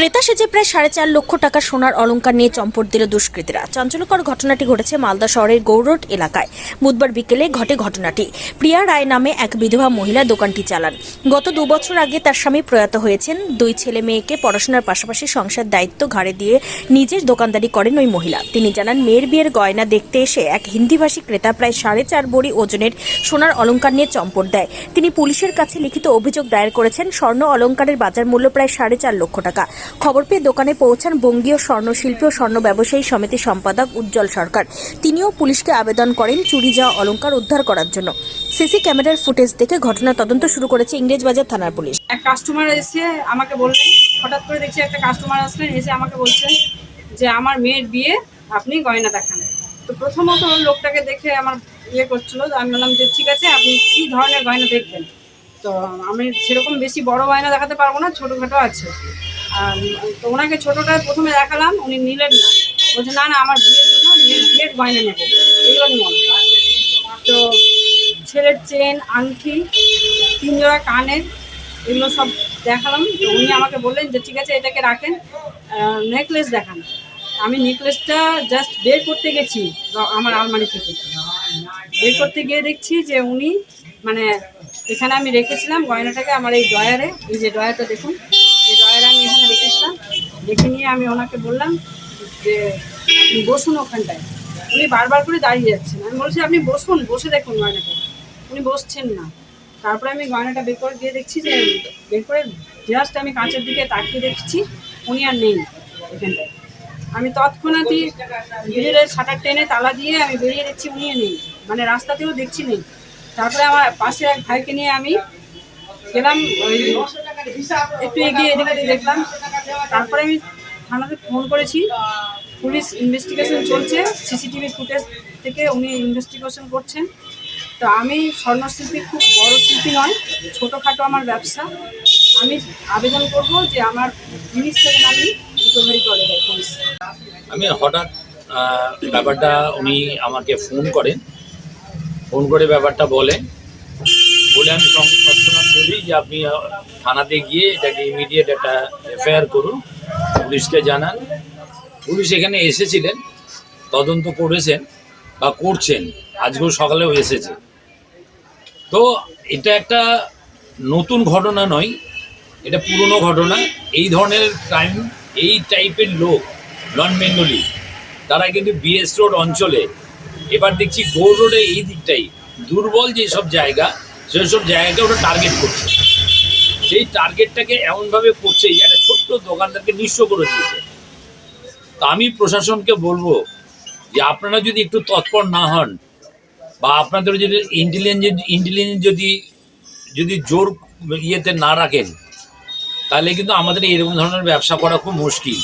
ক্রেতা সেজে প্রায় সাড়ে চার লক্ষ টাকা সোনার অলংকার নিয়ে চম্পট দিল দুষ্কৃতীরা। চাঞ্চল্যকর ঘটনাটি ঘটেছে মালদা শহরের গৌরোড এলাকায়। বুধবার বিকেলে ঘটে ঘটনাটি। প্রিয়া রায় নামে এক বিধবা মহিলা দোকানটি চালান। গত দু বছর আগে তার স্বামী প্রয়াত হয়েছেন। দুই ছেলে মেয়েকে পড়াশোনার পাশাপাশি সংসার দায়িত্ব ঘাড়ে দিয়ে নিজের দোকানদারি করেন ওই মহিলা। তিনি জানান, মেয়ের বিয়ের গয়না দেখতে এসে এক হিন্দিভাষী ক্রেতা প্রায় সাড়ে চার বড়ি ওজনের সোনার অলংকার নিয়ে চম্পট দেয়। তিনি পুলিশের কাছে লিখিত অভিযোগ দায়ের করেছেন, স্বর্ণ অলংকারের বাজার মূল্য প্রায় সাড়ে চার লক্ষ টাকা। খবর পেয়ে দোকানে পৌঁছান বঙ্গীয় স্বর্ণশিল্পী ও স্বর্ণ ব্যবসায়ী সমিতির সম্পাদক উজ্জ্বল সরকার। তিনিও পুলিশকে আবেদন করেন চুরি যাওয়া অলংকার উদ্ধার করার জন্য। সিসি ক্যামেরার ফুটেজ দেখে ঘটনা তদন্ত শুরু করেছে ইংরেজবাজার থানার পুলিশ। এক কাস্টমার এসে আমাকে বললেন, হঠাৎ করে দেখছি একটা কাস্টমার আসলেন, এসে আমাকে বলছেন যে আমার মেয়ের বিয়ে আপনি গয়না দেখান। তো প্রথমত লোকটাকে দেখে আমার ইয়ে করছিল আমি বললাম যে ঠিক আছে, আপনি কী ধরনের গয়না দেখবেন? তো আমি সেরকম বেশি বড় গয়না দেখাতে পারব না, ছোটোখাটো আছে। তো ওনাকে ছোটোটায় প্রথমে দেখালাম, উনি নিলেন না। বলছে, না না, আমার বিয়ের জন্য বিয়ের গয়না নেব। এইগুলো আমি মনে তো ছেলের চেন, আংটি তিন জোড়া কানের, এগুলো সব দেখালাম। তো উনি আমাকে বললেন যে, ঠিক আছে, এটাকে রাখেন নেকলেস দেখান। আমি নেকলেসটা জাস্ট বের করতে গেছি আমার আলমারি থেকে। বের করতে গিয়ে দেখছি যে উনি মানে এখানে আমি রেখেছিলাম গয়নাটাকে আমার এই ড্রয়ারে, এই যে ড্রয়ারটা দেখুন। এখানে রেখেছিলাম রেখে নিয়ে আমি ওনাকে বললাম যে বসুন ওখানটায়। উনি বারবার করে দাঁড়িয়ে যাচ্ছেন। আমি বলছি, আপনি বসুন, বসে দেখুন গয়নাটা। উনি বসছেন না। তারপরে আমি গয়নাটা বের করে দিয়ে দেখছি যে, বের করে জাস্ট আমি কাঁচের দিকে তাকিয়ে দেখছি, উনি আর নেই এখানটায়। আমি তৎক্ষণাৎই গ্রিলের শাটার টেনে তালা দিয়ে আমি বেরিয়ে দেখছি উনিও নেই। মানে রাস্তাতেও দেখছি নেই। তারপরে আমার পাশে এক ভাইকে নিয়ে আমি গেলাম ওই একটু এগিয়ে এদিকে দেখলাম। তারপরে আমি থানাতে ফোন করেছি। পুলিশ ইনভেস্টিগেশন চলছে। সিসিটিভি ফুটেজ থেকে উনি ইনভেস্টিগেশন করছেন। তো আমি স্বর্ণশিল্পী খুব বড় শিল্পী নয়, ছোটোখাটো আমার ব্যবসা। আমি আবেদন করব যে আমার জিনিস থেকে আমি রিকভারি করে দেয় পুলিশ। আমি হঠাৎ ব্যাপারটা উনি আমাকে ফোন করেন। ফোন করে ব্যাপারটা বলেন। বলে আমি সঙ্গে বলি যে আপনি থানাতে গিয়ে এটাকে ইমিডিয়েট একটা এফআইআর করুন, পুলিশকে জানান। পুলিশ এখানে এসেছিলেন, তদন্ত করেছেন বা করছেন। আজকেও সকালেও এসেছে। তো এটা একটা নতুন ঘটনা নয়, এটা পুরনো ঘটনা। এই ধরনের ক্রাইম এই টাইপের লোক নন বেঙ্গলি তারা কিন্তু বিএস রোড অঞ্চলে। এবার দেখছি গোল রোডে এই দিকটাই। দুর্বল যেসব জায়গা সেসব জায়গাকে ওরা টার্গেট করছে। সেই টার্গেটটাকে এমনভাবে করছে যে একটা ছোট্ট দোকানদারকে নিঃস্ব করে দিয়েছে। তো আমি প্রশাসনকে বলব যে আপনারা যদি একটু তৎপর না হন, বা আপনাদের যদি ইন্টেলিজেন্স ইন্টেলিজেন্স যদি যদি জোর ইয়েতে না রাখেন, তাহলে কিন্তু আমাদের এরকম ধরনের ব্যবসা করা খুব মুশকিল।